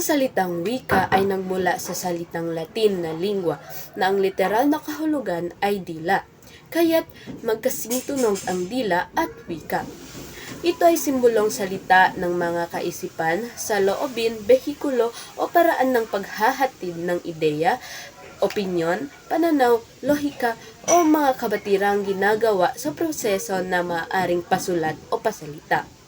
Ang salitang wika ay nagmula sa salitang Latin na lingua na ang literal na kahulugan ay dila. Kaya't magkasing tunog ang dila at wika. Ito ay simbolong salita ng mga kaisipan sa loobin, behikulo o paraan ng paghahatid ng ideya, opinyon, pananaw, lohika o mga kabatirang ginagawa sa proseso na maaaring pasulat o pasalita.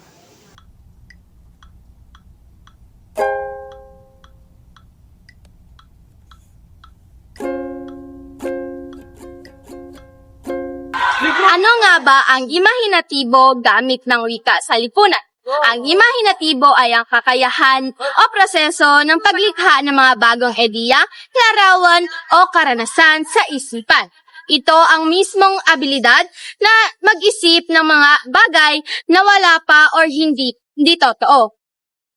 Ano nga ba ang imahinatibo gamit ng wika sa lipunan? Ang imahinatibo ay ang kakayahan o proseso ng paglikha ng mga bagong ideya, larawan o karanasan sa isipan. Ito ang mismong abilidad na mag-isip ng mga bagay na wala pa or hindi, hindi totoo.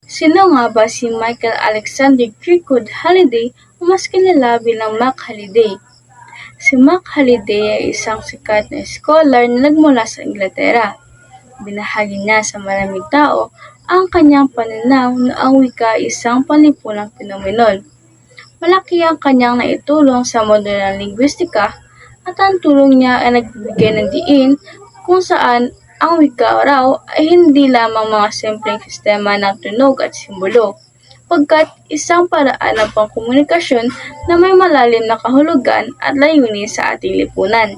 Sino nga ba si Michael Alexander Kirkwood Halliday o mas kilala bilang Mac Halliday? Si Mac Halliday ay isang sikat na scholar na nagmula sa Inglaterra. Binahagi niya sa maraming tao ang kanyang pananaw na ang wika ay isang panlipunang phenomenon. Malaki ang kanyang naitulong sa mundo ng at ang tulong niya ay nagbibigay ng diin kung saan ang wika raw ay hindi lamang mga simpleng sistema ng tunog at simbolo, pagkat isang paraan ng pangkomunikasyon na may malalim na kahulugan at layunin sa ating lipunan.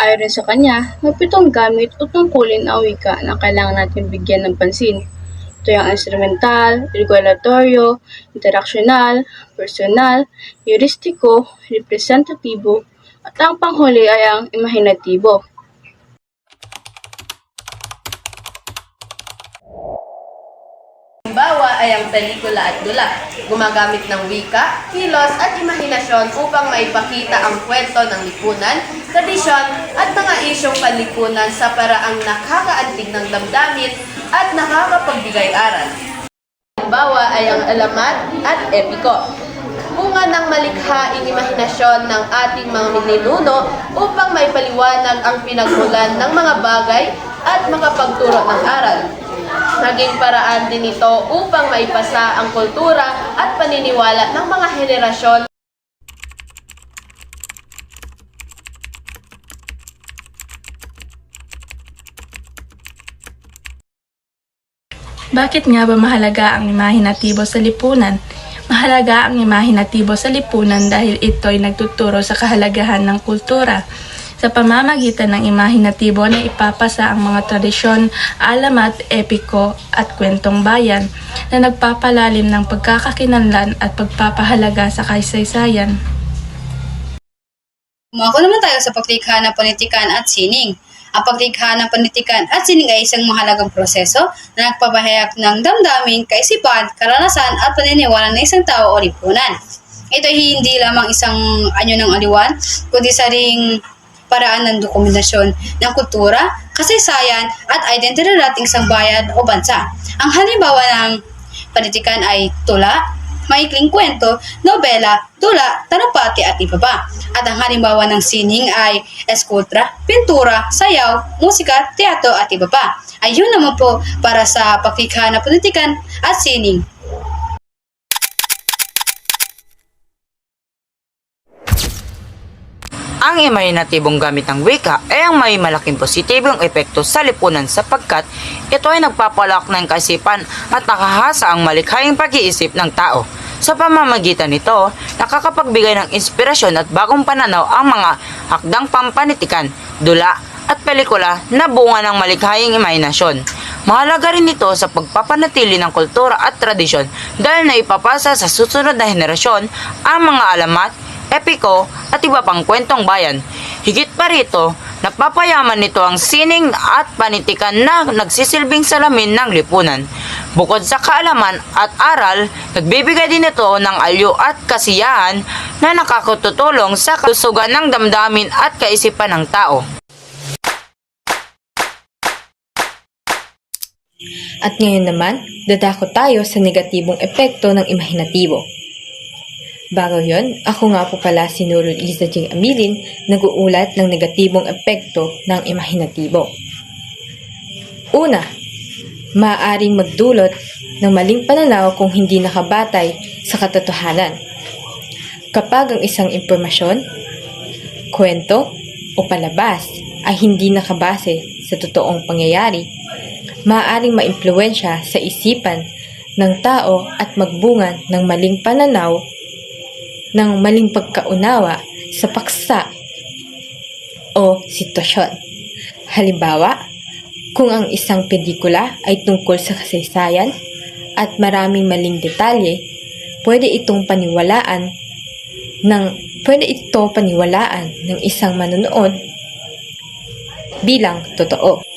Ayon sa kanya, may pitong gamit o tungkulin ang wika na kailangan natin bigyan ng pansin. Ito yung instrumental, regulatorio, interaksyonal, personal, heuristiko, representatibo, at ang panghuli ay ang imahinatibo. Halimbawa ay ang pelikula at dula. Gumagamit ng wika, kilos at imahinasyon upang maipakita ang kwento ng lipunan, tradisyon at mga isyong panlipunan sa paraang nakakaantig ng damdamin at nakakapagbigay aral. Halimbawa ay ang alamat at epiko. Bunga ng malikhaing imahinasyon ng ating mga ninuno upang maipaliwanag ang pinagmulan ng mga bagay at makapagturo ng aral. Naging paraan din ito upang maipasa ang kultura at paniniwala ng mga henerasyon Bakit nga ba mahalaga ang imahinatibo sa lipunan? Mahalaga ang imahinatibo sa lipunan dahil ito ay nagtuturo sa kahalagahan ng kultura. Sa pamamagitan ng imahinatibo na ipapasa ang mga tradisyon, alamat, epiko at kwentong bayan na nagpapalalim ng pagkakakinanlan at pagpapahalaga sa kaysaysayan. Umako naman tayo sa paglikha ng panitikan at sining. Ang paglikha ng panitikan at sining ay isang mahalagang proseso na nagpapahayag ng damdamin, kaisipan, karanasan at paniniwala ng isang tao o lipunan. Ito ay hindi lamang isang anyo ng aliwan, kundi sa ring paraan ng dokumentasyon ng kultura, kasaysayan at identity nating isang bayan o bansa. Ang halimbawa ng panitikan ay tula, maikling kwento, nobela, tula, tanumpati at iba pa. At ang halimbawa ng sining ay eskultra, pintura, sayaw, musika, teatro at iba pa. Ayun naman po para sa pakikha na politikan at sining. Ang imahinatibong gamit ng wika ay ang may malaking positibong epekto sa lipunan sapagkat ito ay nagpapalak ng kaisipan at nakahasa ang malikhaing pag-iisip ng tao. Sa pamamagitan nito, nakakapagbigay ng inspirasyon at bagong pananaw ang mga hakdang pampanitikan, dula at pelikula na bunga ng malikhaing imahinasyon. Mahalaga rin ito sa pagpapanatili ng kultura at tradisyon dahil na ipapasa sa susunod na henerasyon ang mga alamat, epiko at iba pang kwentong bayan. Higit pa rito, napapayaman nito ang sining at panitikan na nagsisilbing salamin ng lipunan. Bukod sa kaalaman at aral, nagbibigay din ito ng alyo at kasiyahan na nakakatutulong sa kalusugan ng damdamin at kaisipan ng tao. At ngayon naman, dadako tayo sa negatibong epekto ng imahinatibo. Bago yon, ako nga po pala si Nurul Iza J. Amilin, nag-uulat ng negatibong epekto ng imahinatibo. Una, maaaring magdulot ng maling pananaw kung hindi nakabatay sa katotohanan. Kapag ang isang impormasyon, kwento o palabas ay hindi nakabase sa totoong pangyayari, maaaring maimpluwensya sa isipan ng tao at magbunga ng maling pananaw ng maling pagkaunawa sa paksa o sitwasyon. Halimbawa, kung ang isang pelikula ay tungkol sa kasaysayan at maraming maling detalye, pwede itong paniwalaan ng pwede ito paniwalaan ng isang manonood bilang totoo.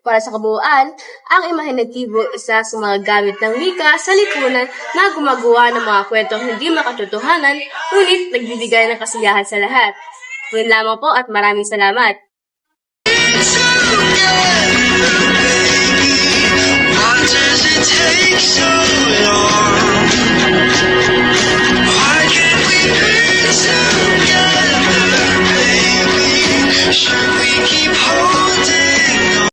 Para sa kabuuan, ang imahinatibo isa sa mga gamit ng wika sa lipunan na gumagawa ng mga kwentong hindi makatotohanan, ngunit nagbibigay ng kasiyahan sa lahat. Yun lamang po at maraming salamat. Why does it take so long?